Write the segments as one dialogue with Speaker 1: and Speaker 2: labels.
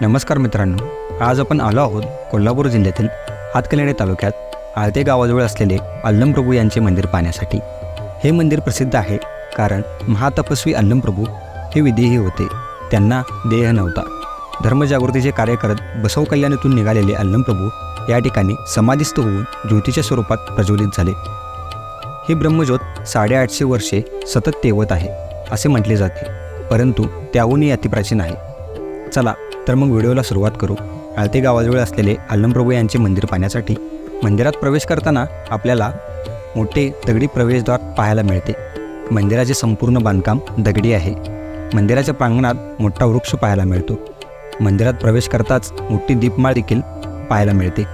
Speaker 1: नमस्कार मित्रांनो आज आपण आलो आहोत कोल्हापूर जिल्ह्यातील हातकणंगले तालुक्यात आळते गावाजवळ असलेले अल्लमप्रभू यांचे मंदिर पाहण्यासाठी. हे मंदिर प्रसिद्ध आहे कारण महातपस्वी अल्लमप्रभू हे विदेही होते. त्यांना देह नव्हता. धर्मजागृतीचे कार्य करत बसव कल्याणातून निघालेले अल्लमप्रभू या ठिकाणी समाधिस्थ होऊन ज्योतीच्या स्वरूपात प्रज्वलित झाले. हे ब्रह्मज्योत साडेआठशे वर्षे सतत तेवत आहे असे म्हटले जाते परंतु त्याहूनही अतिप्राचीन आहे. चला तर मग व्हिडिओला सुरुवात करू. आळते गावाजवळ असलेले अल्लमप्रभू यांचे मंदिर पाहण्यासाठी मंदिरात प्रवेश करताना आपल्याला मोठे दगडी प्रवेशद्वार पाहायला मिळते. मंदिराचे संपूर्ण बांधकाम दगडी आहे. मंदिराच्या प्रांगणात मोठा वृक्ष पाहायला मिळतो. मंदिरात प्रवेश करताच मोठी दीपमाळ देखील पाहायला मिळते.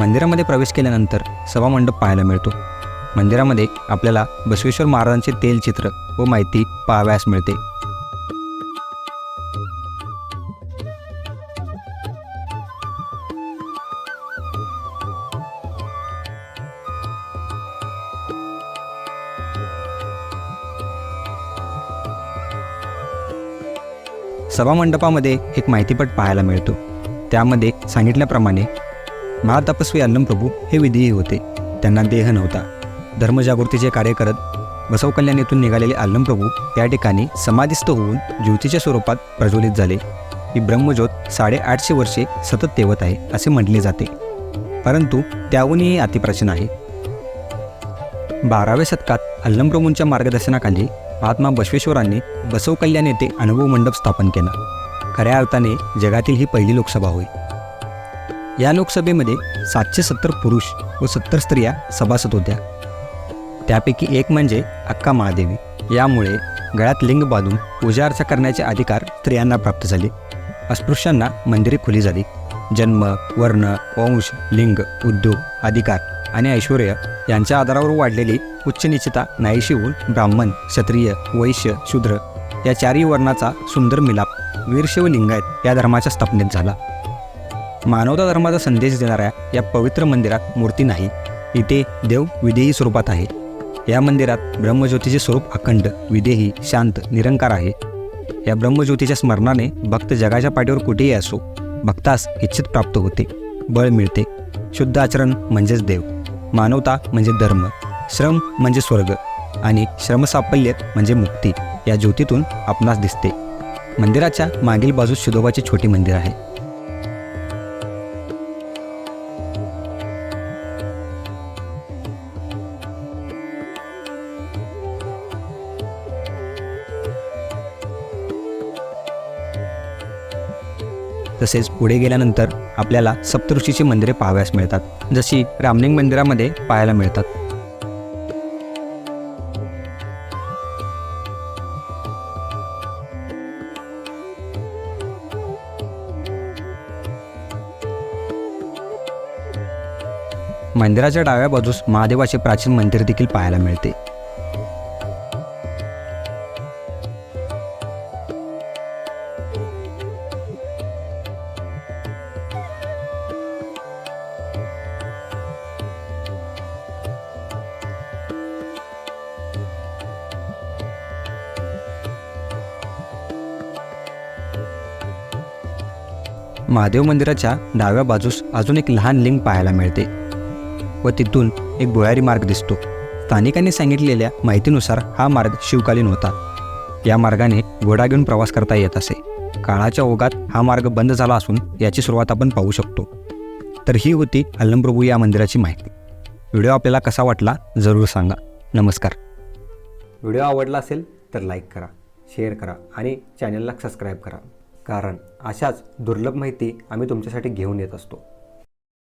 Speaker 1: मंदिरामध्ये प्रवेश केल्यानंतर सभामंडप पाहायला मिळतो. मंदिरामध्ये आपल्याला बसवेश्वर महाराजांचे तेलचित्र व माहिती पाहाव्यास मिळते. सभामंडपामध्ये एक माहितीपट पाहायला मिळतो. त्यामध्ये सांगितल्याप्रमाणे महातपस्वी अल्लमप्रभू हे विधेयी होते. त्यांना देह नव्हता. धर्मजागृतीचे कार्य करत बसव कल्याण निघालेले अल्लमप्रभू या ठिकाणी समाधिस्थ होऊन ज्योतीच्या स्वरूपात प्रज्वलित झाले. ही ब्रह्मज्योत साडेआठशे वर्षे सतत तेवत आहे असे म्हटले जाते. परंतु त्याहूनही अतिप्राचीन आहे. बाराव्या शतकात अल्लमप्रभूंच्या मार्गदर्शनाखाली महात्मा बसवेश्वरांनी बसव कल्याण येथे अनुभव मंडप स्थापन केला. खऱ्या अर्थाने जगातील ही पहिली लोकसभा होईल या लोकसभेमध्ये सातशे सत्तर पुरुष व सत्तर स्त्रिया सभासद होत्या. त्यापैकी एक म्हणजे अक्का महादेवी. यामुळे गळ्यात लिंग बांधून पूजा अर्चा करण्याचे अधिकार स्त्रियांना प्राप्त झाले. अस्पृश्यांना मंदिरे खुली झाली. जन्म वर्ण वंश लिंग उद्योग अधिकार आणि ऐश्वर यांच्या आधारावर वाढलेली उच्च निश्चिता नाहीशी होऊन ब्राह्मण क्षत्रिय वैश्य शूद्र या चारही वर्णाचा सुंदर मिलाप वीरशैव लिंगायत या धर्माच्या स्थापनेत झाला. मानवता धर्माचा संदेश देणाऱ्या या पवित्र मंदिरात मूर्ती नाही. इथे देव विदेही स्वरूपात आहे. या मंदिरात ब्रह्मज्योतीचे स्वरूप अखंड विदेही शांत निरंकार आहे. या ब्रह्मज्योतीच्या स्मरणाने भक्त जगाच्या पाठीवर कुठेही असो भक्तास इच्छित प्राप्त होते बळ मिळते. शुद्ध आचरण म्हणजेच देव मानवता म्हणजे धर्म श्रम म्हणजे स्वर्ग आणि श्रमसाफल्य म्हणजे मुक्ती. या ज्योतीतून आपणास दिसते. मंदिराच्या मागील बाजूस शिदोबाचे छोटे मंदिर आहे. तसेच पुढे गेल्यानंतर आपल्याला सप्तऋषीची मंदिरे पाहाव्यास मिळतात जशी रामलिंग मंदिरामध्ये पाहायला मिळतात. मंदिराच्या डाव्या बाजूस महादेवाचे प्राचीन मंदिर देखील पाहायला मिळते. महादेव मंदिराच्या डाव्या बाजूस अजून एक लहान लिंग पाहायला मिळते व तिथून एक भुयारी मार्ग दिसतो. स्थानिकांनी सांगितलेल्या माहितीनुसार हा मार्ग शिवकालीन होता. या मार्गाने घोडा घेऊन प्रवास करता येत असे. काळाच्या ओघात हा मार्ग बंद झाला असून याची सुरुवात आपण पाहू शकतो. तर ही होती अल्लमप्रभू या मंदिराची माहिती. व्हिडिओ आपल्याला कसा वाटला जरूर सांगा. नमस्कार. व्हिडिओ आवडला असेल तर लाईक करा शेअर करा आणि चॅनलला सबस्क्राईब करा. कारण अशाच दुर्लभ माहिती आम्ही तुमच्यासाठी घेऊन येत असतो.